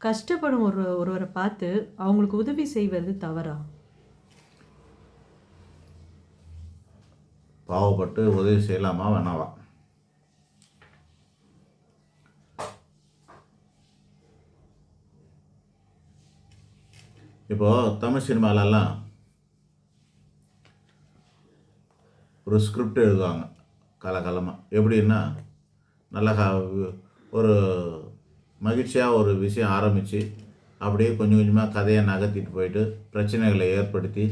கஷ்டப்படும் ஒரு ஒருவரை பார்த்து அவங்களுக்கு உதவி செய்வது தவறா? பாவப்பட்டு உதவி செய்யலாமா வேணாவா? இப்போது தமிழ் சினிமாலெல்லாம் ஒரு ஸ்கிரிப்ட் எழுதுவாங்க காலகாலமாக எப்படின்னா நல்லா ஒரு மகிழ்ச்சியாக ஒரு விஷயம் ஆரம்பித்து அப்படியே கொஞ்சம் கொஞ்சமாக கதையை நகர்த்திட்டு போயிட்டு பிரச்சனைகளை ஏற்படுத்தி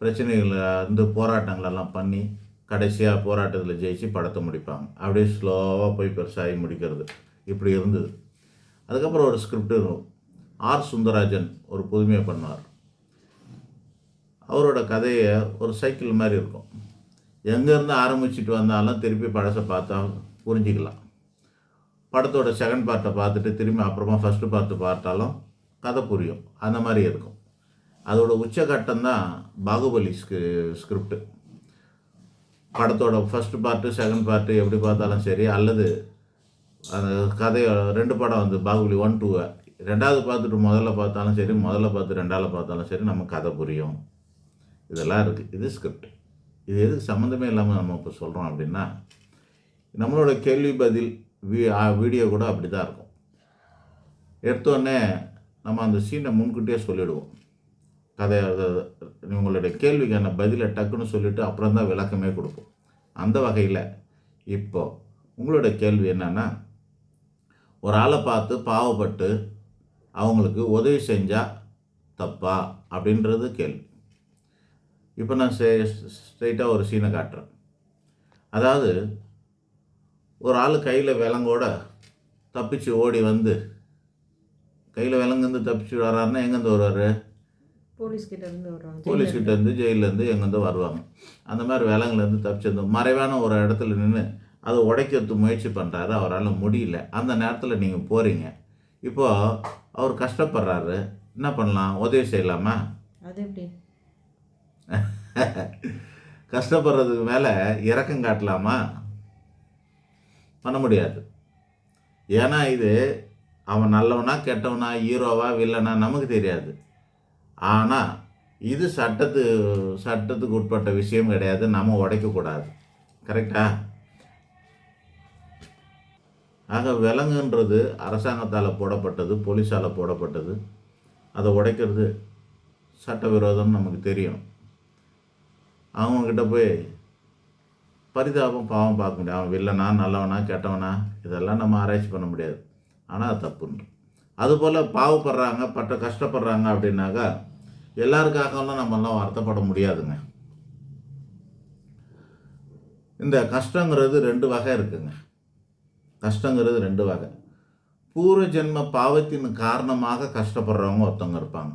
பிரச்சனைகளை வந்து போராட்டங்களெல்லாம் பண்ணி கடைசியாக போராட்டத்தில் ஜெயிச்சு படத்தை முடிப்பாங்க. அப்படியே ஸ்லோவாக போய் பெருசாகி முடிக்கிறது. இப்படி இருந்தது. அதுக்கப்புறம் ஒரு ஸ்கிரிப்ட் இருக்கும் ஆர் சுந்தராஜன் ஒரு புதுமையை பண்ணார் அவரோட கதையை ஒரு சைக்கிள் மாதிரி இருக்கும். எங்கேருந்து ஆரம்பிச்சிட்டு வந்தாலும் திருப்பி பழசை பார்த்தா புரிஞ்சிக்கலாம். படத்தோட செகண்ட் பார்ட்டை பார்த்துட்டு திரும்பி அப்புறமா ஃபஸ்ட்டு பார்த்து பார்த்தாலும் கதை புரியும். அந்த மாதிரி இருக்கும். அதோட உச்சகட்டம் தான் பாகுபலி ஸ்கி ஸ்கிரிப்டு படத்தோட ஃபஸ்ட்டு பார்ட்டு செகண்ட் பார்ட்டு எப்படி பார்த்தாலும் சரி அல்லது அந்த கதையை ரெண்டு படம் வந்து பாகுபலி ஒன் டூவை ரெண்டாவது பார்த்துட்டு முதல்ல பார்த்தாலும் சரி முதல்ல பார்த்து ரெண்டாவது பார்த்தாலும் சரி நம்ம கதை புரியும். இதெல்லாம் இருக்குது இது ஸ்கிரிப்ட் இது எதுக்கு சம்மந்தமே இல்லாமல் நம்ம இப்போ சொல்கிறோம் அப்படின்னா நம்மளோட கேள்வி பதில் வீ வீடியோ கூட அப்படி தான் இருக்கும். எடுத்தோடனே நம்ம அந்த சீனை முன்கூட்டியே சொல்லிவிடுவோம் கதை உங்களுடைய கேள்விக்கான பதிலை டக்குன்னு சொல்லிவிட்டு அப்புறம் தான் விளக்கமே கொடுப்போம். அந்த வகையில் இப்போது உங்களோட கேள்வி என்னென்னா ஒரு ஆளை பார்த்து பாவப்பட்டு அவங்களுக்கு உதவி செஞ்சால் தப்பா அப்படின்றது கேள்வி. இப்போ நான் ஸ்ட்ரெயிட்டாக ஒரு சீனை காட்டுறேன். அதாவது ஒரு ஆள் கையில் விலங்கோட தப்பிச்சு ஓடி வந்து கையில் விலங்குந்து தப்பிச்சு வர்றாருன்னா எங்கேருந்து வருவார்? போலீஸ் கிட்ட இருந்து வருவாங்க போலீஸ் கிட்ட இருந்து ஜெயிலேருந்து எங்கேருந்து வருவாங்க? அந்த மாதிரி விலங்குலேருந்து தப்பிச்சிருந்து மறைவான ஒரு இடத்துல நின்று அதை உடைக்கிறதுக்கு முயற்சி பண்ணுறாரு அவரால் முடியல. அந்த நேரத்தில் நீங்கள் போகிறீங்க இப்போது அவர் கஷ்டப்படுறாரு. என்ன பண்ணலாம்? உதவி செய்யலாமா? அது எப்படி? கஷ்டப்படுறதுக்கு மேலே இறக்கம் காட்டலாமா? பண்ண முடியாது. ஏன்னா இது அவன் நல்லவனா கெட்டவனா ஹீரோவா வில்லனா நமக்கு தெரியாது. ஆனால் இது சட்டத்து சட்டத்துக்கு உட்பட்ட விஷயம் கிடையாது. நம்ம உடைக்கக்கூடாது கரெக்டா ஆக விலங்குன்றது அரசாங்கத்தால் போடப்பட்டது போலீஸால் போடப்பட்டது. அதை உடைக்கிறது சட்டவிரோதம் நமக்கு தெரியும். அவங்கக்கிட்ட போய் பரிதாபம் பாவம் பார்க்க முடியாது அவன் வில்லனா நல்லவனா கெட்டவனா? இதெல்லாம் நம்ம ஆராய்ச்சி பண்ண முடியாது. ஆனால் அது தப்புன்னு அதுபோல் பாவப்படுறாங்க பட்ட கஷ்டப்படுறாங்க அப்படின்னாக்கா எல்லாருக்காகவும் நம்மெல்லாம் வருத்தப்பட முடியாதுங்க. இந்த கஷ்டங்கிறது ரெண்டு வகை இருக்குங்க. கஷ்டங்கிறது ரெண்டு வகை. பூர்வ ஜென்ம பாவத்தின் காரணமாக கஷ்டப்படுறவங்க ஒருத்தவங்க இருப்பாங்க.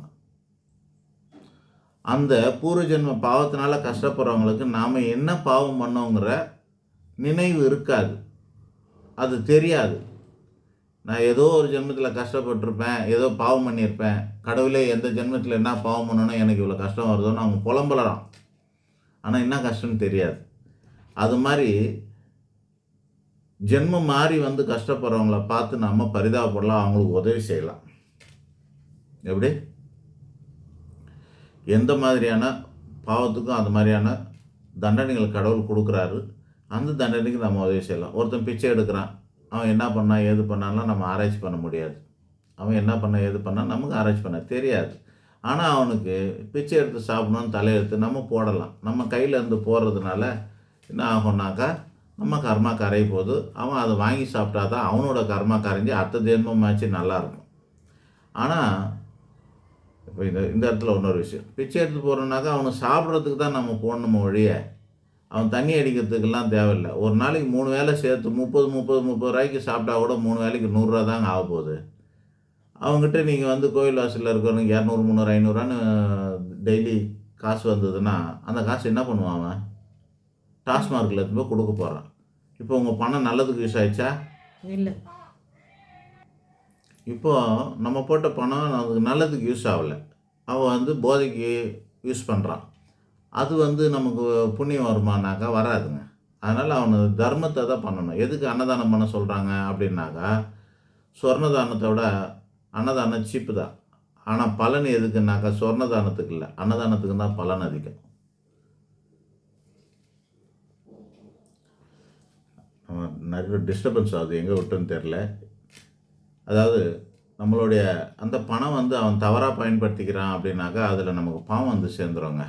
அந்த பூர்வஜென்ம பாவத்தினால கஷ்டப்படுறவங்களுக்கு நாம் என்ன பாவம் பண்ணோங்கிற நினைவு இருக்காது. அது தெரியாது. நான் ஏதோ ஒரு ஜென்மத்தில் கஷ்டப்பட்டிருப்பேன் ஏதோ பாவம் பண்ணியிருப்பேன். கடவுளே எந்த ஜென்மத்தில் என்ன பாவம் பண்ணணும் எனக்கு இவ்வளோ கஷ்டம் வருதோன்னு அவங்க புலம்பலாம் ஆனால் என்ன கஷ்டம்னு தெரியாது. அது மாதிரி ஜென்மம் மாறி வந்து கஷ்டப்படுறவங்கள பார்த்து நம்ம பரிதாபப்படலாம் அவங்களுக்கு உதவி செய்யலாம். எப்படி? எந்த மாதிரியான பாவத்துக்கும் அந்த மாதிரியான தண்டனைகள் கடவுள் கொடுக்குறாரு அந்த தண்டனைக்கு நம்ம உதவி செய்யலாம். ஒருத்தன் பிச்சை எடுக்கிறான் அவன் என்ன பண்ணான் ஏது பண்ணாலும் நம்ம ஆராய்ச்சி பண்ண முடியாது. அவன் என்ன பண்ண ஏது பண்ணால் நமக்கு ஆராய்ச்சி பண்ண தெரியாது. ஆனால் அவனுக்கு பிச்சை எடுத்து சாப்பிடணும்னு தலையெடுத்து நம்ம போடலாம். நம்ம கையில் இருந்து போடுறதுனால என்ன ஆகும்னாக்கா நம்ம கர்மா கரைய போது அவன் அதை வாங்கி சாப்பிட்டா தான் அவனோட கர்மா கரைஞ்சி அடுத்த ஜென்மமாச்சு நல்லாயிருக்கும் ஆனால் இந்த இந்த இடத்துல இன்னொரு விஷயம். பிச்சை எடுத்து போகிறோம்னாக்கா அவனை சாப்பிட்றதுக்கு தான் நம்ம போடணுமோ ஒழிய அவன் தண்ணி அடிக்கிறதுக்கெல்லாம் தேவையில்லை. ஒரு நாளைக்கு மூணு வேளை சேர்த்து முப்பது முப்பது முப்பது ரூபாய்க்கு சாப்பிட்டா கூட மூணு வேளைக்கு நூறுரூவா தாங்க ஆக போகுது. அவங்ககிட்ட நீங்கள் வந்து கோயில் வாசலில் இருக்கிறவங்க இரநூறு முந்நூறு ஐநூறுரூவான்னு டெய்லி காசு வந்ததுன்னா அந்த காசு என்ன பண்ணுவான் அவன்? டாஸ்மார்க்கில் எடுத்து போய் கொடுக்க போகிறான் இப்போ உங்கள் பணம் நல்லதுக்கு யூஸ் ஆயிடுச்சா? இல்லை. இப்போ நம்ம போட்ட பணம் அதுக்கு நல்லதுக்கு யூஸ் ஆகலை. அவன் வந்து போதைக்கு யூஸ் பண்ணுறான் அது வந்து நமக்கு புண்ணியம் வருமானாக்கா வராதுங்க. அதனால் அவனு தர்மத்தை தான் பண்ணணும். எதுக்கு அன்னதானம் பண்ண சொல்கிறாங்க அப்படின்னாக்கா சொர்ணதானத்தை விட அன்னதானம் சீப்பு தான். ஆனால் பலன் எதுக்குன்னாக்கா சொர்ணதானத்துக்கு இல்லை. அன்னதானத்துக்கு தான் பலன் அதிகம். நிறைய டிஸ்டர்பன்ஸ் ஆகுது. எங்கே விட்டுன்னு தெரில அதாவது நம்மளுடைய அந்த பணம் வந்து அவன் தவறாக பயன்படுத்திக்கிறான் அப்படின்னாக்கா அதில் நமக்கு பாவம் வந்து சேர்ந்துருங்க.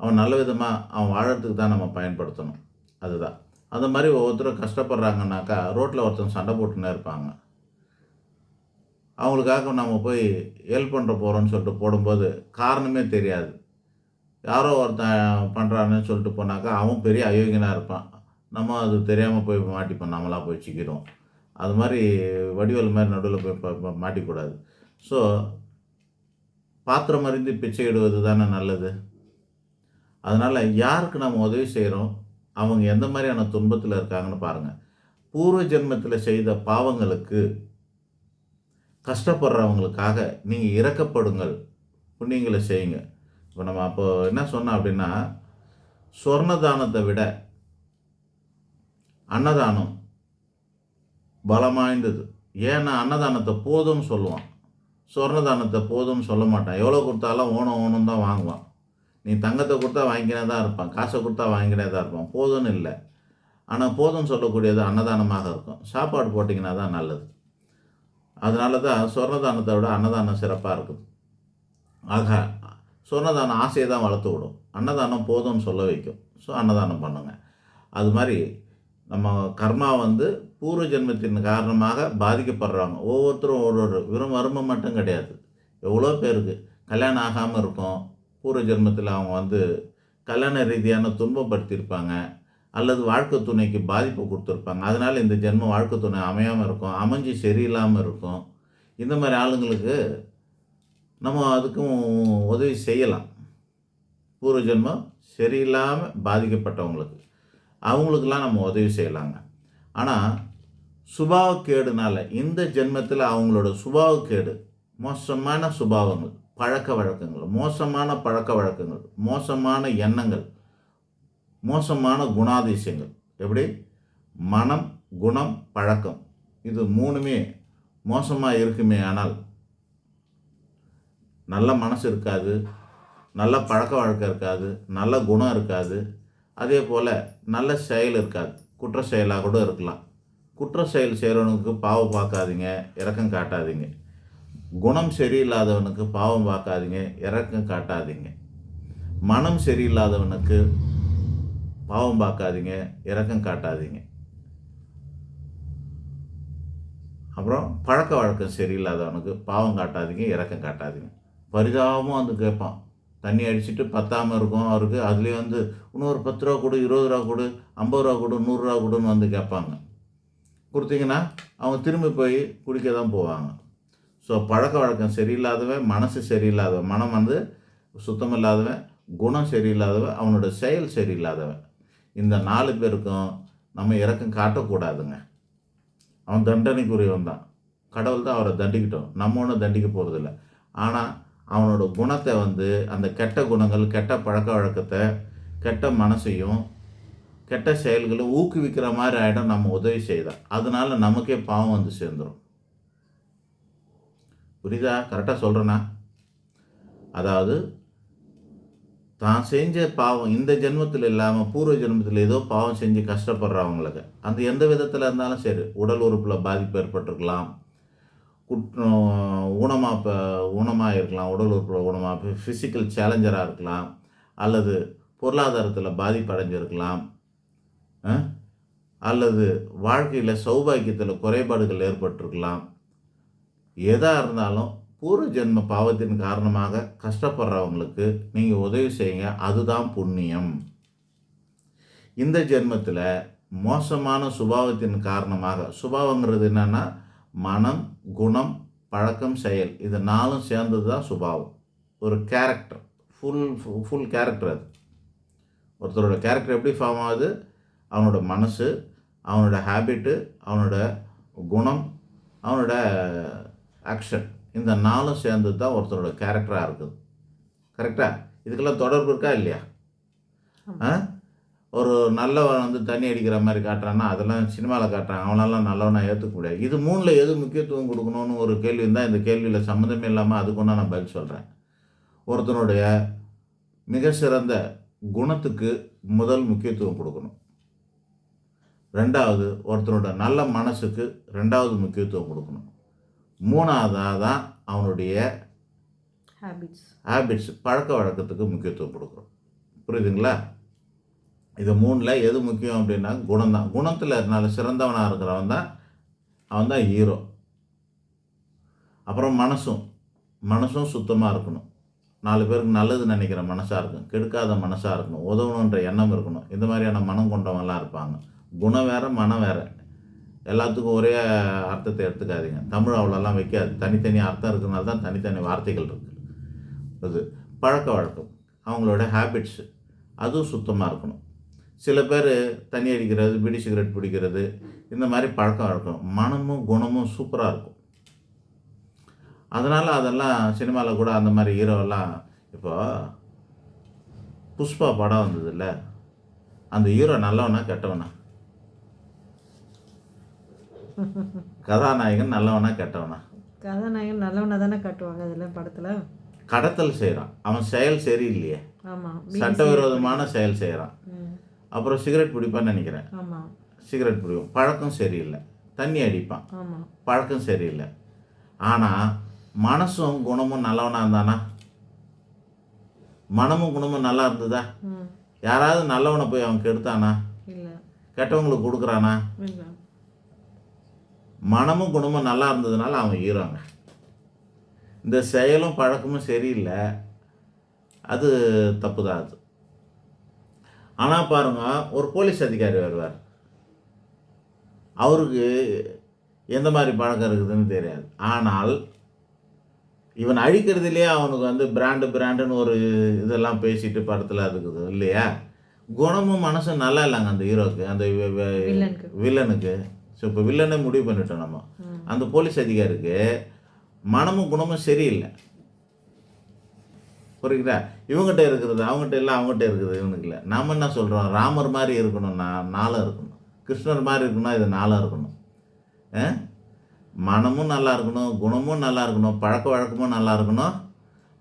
அவன் நல்ல விதமாக அவன் வாழறதுக்கு தான் நம்ம பயன்படுத்தணும். அதுதான். அந்த மாதிரி ஒவ்வொருத்தரும் கஷ்டப்படுறாங்கனாக்கா ரோட்டில் ஒருத்தன் சண்டை போட்டுன்னே இருப்பாங்க. அவங்களுக்காக நம்ம போய் ஹெல்ப் பண்ணுற போகிறோம்னு சொல்லிட்டு போடும்போது காரணமே தெரியாது. யாரோ ஒருத்தன் பண்ணுறான்னு சொல்லிட்டு போனாக்கா அவன் பெரிய அயோக்கியனாக இருப்பான். நம்ம அது தெரியாமல் போய் மாட்டிப்போம். நம்மளாக போய் சிக்கிடுவோம். அது மாதிரி வடிவல் மாதிரி நடுவில் போய் மாட்டிக்கூடாது. ஸோ பாத்திரம் அறிந்து பிச்சை இடுவது தானே நல்லது. அதனால் யாருக்கு நம்ம உதவி செய்கிறோம் அவங்க எந்த மாதிரியான துன்பத்தில் இருக்காங்கன்னு பாருங்கள் பூர்வ ஜென்மத்தில் செய்த பாவங்களுக்கு கஷ்டப்படுறவங்களுக்காக நீங்கள் இறக்கப்படுங்கள் புண்ணியங்களை செய்யுங்க. இப்போ நம்ம அப்போ என்ன சொன்னோம் அப்படின்னா சொர்ணதானத்தை விட அன்னதானம் பலமாய்ந்தது. ஏன்னா அன்னதானத்தை போதும்னு சொல்லுவான். சொர்ணதானத்தை போதும்னு சொல்ல மாட்டான். எவ்வளோ கொடுத்தாலும் ஓனம் ஓனம் தான் வாங்குவான். நீ தங்கத்தை கொடுத்தா வாங்கினே தான் இருப்பான். காசை கொடுத்தா வாங்கினே தான் இருப்பான். போதும்னு இல்லை. ஆனால் போதும்னு சொல்லக்கூடியது அன்னதானமாக இருக்கும். சாப்பாடு போட்டிங்கன்னா தான் நல்லது. அதனால தான் சொர்ணதானத்தை விட அன்னதானம் சிறப்பாக இருக்குது. ஆக சொர்ணதானம் ஆசையை தான் வளர்த்து விடும். அன்னதானம் போதும்னு சொல்ல வைக்கும். ஸோ அன்னதானம் பண்ணுங்க. அது மாதிரி நம்ம கர்மா வந்து பூர்வ ஜென்மத்தின் காரணமாக பாதிக்கப்படுறாங்க ஒவ்வொருத்தரும் ஒரு ஒரு வெறும் வறுமை மட்டும் கிடையாது. எவ்வளோ பேருக்கு கல்யாணம் ஆகாமல் இருக்கும். பூர்வ ஜென்மத்தில் அவங்க வந்து கல்யாண ரீதியான துன்பப்படுத்தியிருப்பாங்க. அல்லது வாழ்க்கை துணைக்கு பாதிப்பு கொடுத்துருப்பாங்க. அதனால் இந்த ஜென்மம் வாழ்க்கை துணை அமையாமல் இருக்கும். அமைஞ்சு சரியில்லாமல் இருக்கும். இந்த மாதிரி ஆளுங்களுக்கு நம்ம அதுக்கும் உதவி செய்யலாம். பூர்வ ஜென்மம் சரியில்லாமல் பாதிக்கப்பட்டவங்களுக்கு. அவங்களுக்கெல்லாம் நம்ம உதவி செய்யலாங்க. ஆனால் சுபாவக்கேடுனால இந்த ஜென்மத்தில் அவங்களோட சுபாவக்கேடு மோசமான சுபாவங்கள் பழக்க வழக்கங்கள் மோசமான பழக்க வழக்கங்கள் மோசமான எண்ணங்கள் மோசமான குணாதிசயங்கள். எப்படி? மனம் குணம் பழக்கம். இது மூணுமே மோசமாக இருக்குமே ஆனால் நல்ல மனசு இருக்காது நல்ல பழக்க வழக்கம் இருக்காது நல்ல குணம் இருக்காது அதே போல் நல்ல செயல் இருக்காது குற்ற செயலாக கூட இருக்கலாம். குற்ற செயல் செய்கிறவனுக்கு பாவம் பார்க்காதீங்க இறக்கம் காட்டாதீங்க. குணம் சரியில்லாதவனுக்கு பாவம் பார்க்காதீங்க இறக்கம் காட்டாதீங்க. மனம் சரியில்லாதவனுக்கு பாவம் பார்க்காதீங்க இறக்கம் காட்டாதீங்க. அப்புறம் பழக்க வழக்கம் சரியில்லாதவனுக்கு பாவம் காட்டாதீங்க இறக்கம் காட்டாதீங்க. பரிதாபமும் வந்து கேட்பான். தண்ணி அடிச்சுட்டு பத்தாமல் இருக்கும் அவருக்கு. அதுலேயே வந்து இன்னொரு பத்து ரூபா கொடு இருபது ரூபா கொடு ஐம்பது ரூபா கொடு நூறுரூவா கொடுன்னு வந்து கேட்பாங்க. கொடுத்தீங்கன்னா அவங்க திரும்பி போய் குடிக்க தான் போவாங்க. ஸோ பழக்க வழக்கம் சரியில்லாதவன் மனசு சரியில்லாதவன் மனம் வந்து சுத்தம் இல்லாதவன் குணம் சரியில்லாதவன் அவனோட செயல் சரியில்லாதவன். இந்த நாலு பேருக்கும் நம்ம இறக்கம் காட்டக்கூடாதுங்க. அவன் தண்டனைக்குரியவன் தான். கடவுள் தான் அவரை தண்டிக்கிட்டோம். நம்ம ஒன்றும் தண்டிக்க போகிறதில்ல ஆனால் அவனோட குணத்தை வந்து அந்த கெட்ட குணங்கள் கெட்ட பழக்க வழக்கத்தை கெட்ட மனசையும் கெட்ட செயல்களை ஊக்குவிக்கிற மாதிரி ஆகிடும் நம்ம உதவி செய்தால் அதனால நமக்கே பாவம் வந்து சேர்ந்துடும் புரியுதா? கரெக்டாக சொல்கிறேன்னா அதாவது தான் செஞ்ச பாவம் இந்த ஜென்மத்தில் இல்லாமல் பூர்வ ஜென்மத்தில் ஏதோ பாவம் செஞ்சு கஷ்டப்படுறவங்களுக்கு அந்த எந்த விதத்தில் இருந்தாலும் சரி உடல் உறுப்பில் பாதிப்பு ஏற்பட்டிருக்கலாம். குற்றம் ஊனமாக இப்போ ஊனமாக இருக்கலாம் உடல் உறுப்பில் ஊனமாக ஃபிசிக்கல் சேலஞ்சராக இருக்கலாம் அல்லது பொருளாதாரத்தில் பாதிப்பு அடைஞ்சிருக்கலாம். அல்லது வாழ்க்கையில் சௌபாக்கியத்தில் குறைபாடுகள் ஏற்பட்டிருக்கலாம். எதாக இருந்தாலும் பூர்வ ஜென்ம பாவத்தின் காரணமாக கஷ்டப்படுறவங்களுக்கு நீங்கள் உதவி செய்யுங்க. அதுதான் புண்ணியம். இந்த ஜென்மத்தில் மோசமான சுபாவத்தின் காரணமாக சுபாவங்கிறது என்னென்னா மனம் குணம் பழக்கம் செயல். இது நாலும் சேர்ந்தது தான் சுபாவம். ஒரு கேரக்டர் ஃபுல் ஃபுல் கேரக்டர் அது. ஒருத்தரோட கேரக்டர் எப்படி ஃபார்ம் ஆகுது? அவனோட மனசு அவனோட ஹேபிட்டு அவனோட குணம் அவனோட ஆக்ஷன் இந்த நாலும் சேர்ந்தது தான் ஒருத்தரோட கேரக்டராக இருக்குது. கரெக்டாக இதுக்கெல்லாம் தொடர்பு இருக்கா இல்லையா? ஒரு நல்லவன் வந்து தண்ணி அடிக்கிற மாதிரி காட்டுறான்னா அதெல்லாம் சினிமாவில் காட்டுறாங்க அவனெல்லாம் நல்லவனா ஏற்றுக்க முடியாது. இது மூணில் எது முக்கியத்துவம் கொடுக்கணும்னு ஒரு கேள்வி இருந்தால் இந்த கேள்வியில் சம்மந்தமே இல்லாமல் அதுக்கு நான் பதில் சொல்கிறேன் ஒருத்தனுடைய மிக சிறந்த குணத்துக்கு முதல் முக்கியத்துவம் கொடுக்கணும். ரெண்டாவது ஒருத்தனோட நல்ல மனசுக்கு ரெண்டாவது முக்கியத்துவம் கொடுக்கணும். மூணாவதாக தான் அவனுடைய ஹேபிட்ஸ் ஹேபிட்ஸ் பழக்க வழக்கத்துக்கு முக்கியத்துவம் கொடுக்குறோம் புரியுதுங்களா? இது மூணில் எது முக்கியம் அப்படின்னா குணம் தான். குணத்தில் நல்ல சிறந்தவனாக இருக்கிறவன் தான் அவன் தான் ஹீரோ அப்புறம் மனசும். மனசும் சுத்தமாக இருக்கணும். நாலு பேருக்கு நல்லது நினைக்கிற மனசாக இருக்கும் கெடுக்காத மனசாக இருக்கணும். உதவணுன்ற எண்ணம் இருக்கணும். இந்த மாதிரியான மனம் கொண்டவங்கலாம் இருப்பாங்க. குணம் வேறு மனம் வேறு. எல்லாத்துக்கும் ஒரே அர்த்தத்தை எடுத்துக்காதீங்க. தமிழ் அவ்வளோலாம் வைக்காது. தனித்தனி அர்த்தம் இருக்கிறனால தான் தனித்தனி வார்த்தைகள் இருக்குது இது பழக்க வழக்கம். அவங்களோட ஹேபிட்ஸு அதுவும் சுத்தமாக இருக்கணும். சில பேர் தண்ணி அடிக்கிறது பிடி சிகரெட் பிடிக்கிறது இந்த மாதிரி பழக்கம் வழக்கம். மனமும் குணமும் சூப்பராக இருக்கும். அதனால் அதெல்லாம் சினிமாவில் கூட அந்த மாதிரி ஹீரோவெல்லாம் இப்போ புஷ்பா படம் வந்ததுல்ல. அந்த ஹீரோ நல்லவனா கெட்டவனா? கதாநாயகன் நல்லவனா கெட்டவனா? கதாநாயகன் நல்லவனா தானே காட்டுவாங்க அதில் படத்தில்? கடத்தல் செய்கிறான் அவன் செயல் சரியில்லையே. சட்டவிரோதமான செயல் செய்கிறான் அப்புறம் சிகரெட் பிடிப்பான்னு நினைக்கிறேன். சிகரெட் பிடிக்கும் பழக்கம் சரியில்லை. தண்ணி அடிப்பான். பழக்கம் சரியில்லை. ஆனால் மனசும் குணமும் நல்லவனா இருந்தானா? மனமும் குணமும் நல்லா இருந்ததா? யாராவது நல்லவனை போய் அவன் கெடுத்தானா? கெட்டவங்களுக்கு கொடுக்குறானா? மனமும் குணமும் நல்லா இருந்ததுனால அவன் ஹீரோங்க இந்த செயலும் பழக்கமும் சரியில்லை. அது தப்பு தான் அது. ஆனால் பாருங்க ஒரு போலீஸ் அதிகாரி வருவார். அவருக்கு எந்த மாதிரி பழக்கம் இருக்குதுன்னு தெரியாது. ஆனால் இவன் அழிக்கிறதுலேயே அவனுக்கு வந்து பிராண்டு பிராண்டுன்னு ஒரு இதெல்லாம் பேசிட்டு படத்தில் அதுக்குது இல்லையா? குணமும் மனசும் நல்லா இல்லைங்க அந்த ஹீரோக்கு அந்த வில்லனுக்கு ஸோ இப்போ வில்லனை முடிவு பண்ணிட்டோம் நம்ம. அந்த போலீஸ் அதிகாரிக்கு மனமும் குணமும் சரியில்லை. புரியுதா? இவங்ககிட்ட இருக்கிறது அவங்ககிட்ட இல்லை அவங்ககிட்ட இருக்குது இல்லை. நாம் என்ன சொல்கிறோம் ராமர் மாதிரி இருக்கணும்னா நாளும் இருக்கணும். கிருஷ்ணர் மாதிரி இருக்கணும்னா இது நாளும் இருக்கணும்? மனமும் நல்லா இருக்கணும் குணமும் நல்லா இருக்கணும் பழக்க வழக்கமும் நல்லா இருக்கணும்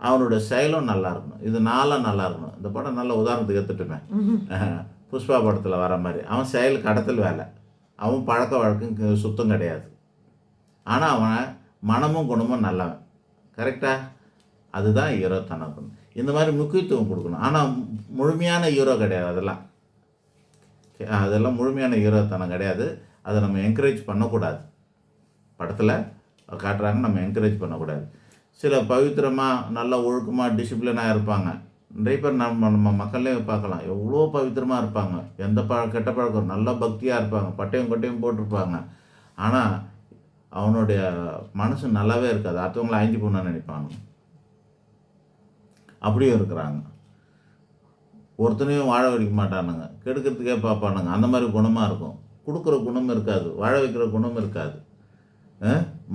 அவனோட செயலும் நல்லா இருக்கணும். இது நாளும் நல்லா இருக்கணும். இந்த படம் நல்ல உதாரணத்துக்கு எடுத்துட்டுமே. புஷ்பா படத்தில் வர மாதிரி. அவன் செயல் கடத்தல் வேலை. அவன் பழக்க வழக்கம் க- சுத்தம் கிடையாது. ஆனால் அவன் மனமும் குணமும் நல்லவன். கரெக்டாக அதுதான் ஹீரோ தனக்கு இந்த மாதிரி முக்கியத்துவம் கொடுக்கணும். ஆனால் முழுமையான ஹீரோ கிடையாது அதெல்லாம். அதெல்லாம் முழுமையான ஹீரோ தனம் கிடையாது. அதை நம்ம என்கரேஜ் பண்ணக்கூடாது. படத்தில் காட்டுறாங்க நம்ம என்கரேஜ் பண்ணக்கூடாது. சில பவித்திரமாக நல்ல ஒழுக்கமாக டிசிப்ளினாக இருப்பாங்க. நிறைய பேர் நம்ம நம்ம மக்கள்லே பார்க்கலாம். எவ்வளோ பவித்திரமாக இருப்பாங்க. எந்த பழ கெட்ட பழக்கம் நல்ல பக்தியாக இருப்பாங்க. பட்டையும் கொட்டையும் போட்டிருப்பாங்க. ஆனால் அவனுடைய மனசு நல்லாவே இருக்காது. அடுத்தவங்கள அழிஞ்சு போகணும்னு நினைப்பாங்க. அப்படியும் இருக்கிறாங்க. ஒருத்தனையும் வாழ வைக்க மாட்டானுங்க. கெடுக்கிறதுக்கே பார்ப்பானுங்க. அந்த மாதிரி குணமாக இருக்கும். கொடுக்குற குணம் இருக்காது. வாழ வைக்கிற குணம் இருக்காது?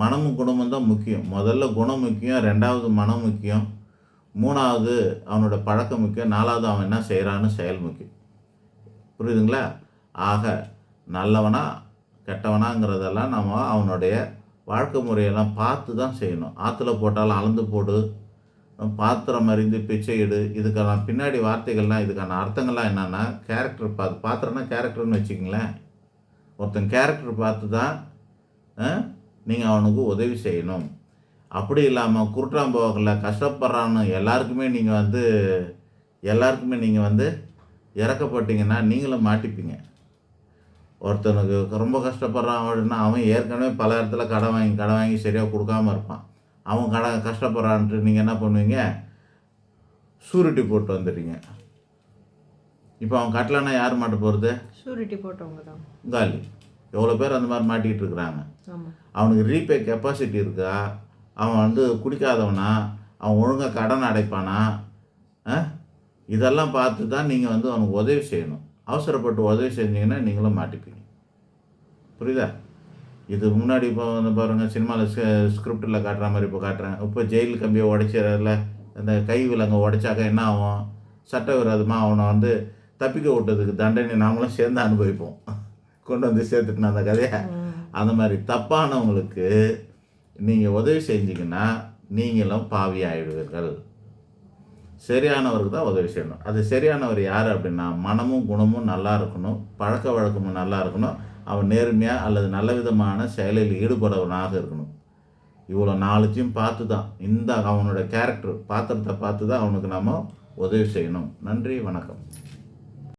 மனமும் குணமும் தான் முக்கியம். முதல்ல குணம் முக்கியம். ரெண்டாவது மனம் முக்கியம். மூணாவது அவனோட பழக்கம் முக்கியம். நாலாவது அவன் என்ன செய்கிறான்னு செயல் முக்கியம். புரியுதுங்களா? ஆக நல்லவனா கெட்டவனாங்கிறதெல்லாம் நம்ம அவனுடைய வாழ்க்கை முறையெல்லாம் பார்த்து தான் செய்யணும். ஆற்றுல போட்டாலும் அளந்து போடு. பாத்திரம் அறிந்து பிச்சை இடு இதுக்கான பின்னாடி வார்த்தைகள்லாம் இதுக்கான அர்த்தங்கள்லாம் என்னென்னா கேரக்டர் பார்த்து பாத்திரம்னா கேரக்டர்னு வச்சுக்கங்களேன். ஒருத்தன் கேரக்டர் பார்த்து தான் நீங்கள் அவனுக்கு உதவி செய்யணும். அப்படி இல்லாமல் குருட்டாம்போக்கில் கஷ்டப்படுறான்னு எல்லாருக்குமே நீங்கள் வந்து எல்லாருக்குமே நீங்கள் வந்து இறக்கப்பட்டீங்கன்னா நீங்களும் மாட்டிப்பீங்க. ஒருத்தனுக்கு ரொம்ப கஷ்டப்படுறான் அப்படின்னா அவன் ஏற்கனவே பல இடத்துல கடன் வாங்கி கடன் வாங்கி சரியாக கொடுக்காம இருப்பான். அவன் கடன் கஷ்டப்படுறான்ட்டு நீங்கள் என்ன பண்ணுவீங்க? சூரிட்டி போட்டு வந்துடுறீங்க இப்போ அவன் கட்டலைன்னா யார் மாட்ட போகிறது ஷூரிட்டி போட்டவங்க தான். காலி. எவ்வளோ பேர் அந்த மாதிரி மாட்டிக்கிட்டு இருக்கிறாங்க. அவனுக்கு ரீபே கெப்பாசிட்டி இருக்கா? அவன் வந்து குடிக்காதவனா அவன் ஒழுங்காக கடன் அடைப்பானா? இதெல்லாம் பார்த்து தான் நீங்கள் வந்து அவனுக்கு உதவி செய்யணும். அவசரப்பட்டு உதவி செஞ்சீங்கன்னா நீங்களும் மாட்டிப்பீங்க. புரியுதா? இது முன்னாடி இப்போ வந்து பாருங்கள் சினிமாவில் ஸ்கிரிப்டில் காட்டுற மாதிரி இப்போ காட்டுறேன். இப்போ ஜெயில் கம்பியை உடைச்சிடல அந்த கை விலங்க உடைச்சாக்க என்ன ஆகும்? சட்டவிரோதமாக அவனை வந்து தப்பிக்க விட்டதுக்கு தண்டனை நாமளும் சேர்ந்து அனுபவிப்போம். கொண்டு வந்து சேர்த்துக்கணும் அந்த கதையை. அந்த மாதிரி தப்பானவங்களுக்கு நீங்கள் உதவி செஞ்சீங்கன்னா நீங்களும் பாவி ஆகிடுவீர்கள் சரியானவருக்கு தான் உதவி செய்யணும். அது சரியானவர் யார் அப்படின்னா மனமும் குணமும் நல்லா இருக்கணும் பழக்க வழக்கமும் நல்லா இருக்கணும் அவன் நேர்மையாக அல்லது நல்ல விதமான செயலில் ஈடுபடவனாக இருக்கணும். இவ்வளோ நாலுத்தையும் பார்த்து தான் இந்த அவனோட கேரக்டர் பாத்திரத்தை பார்த்து தான் அவனுக்கு நம்ம உதவி செய்யணும். நன்றி வணக்கம்.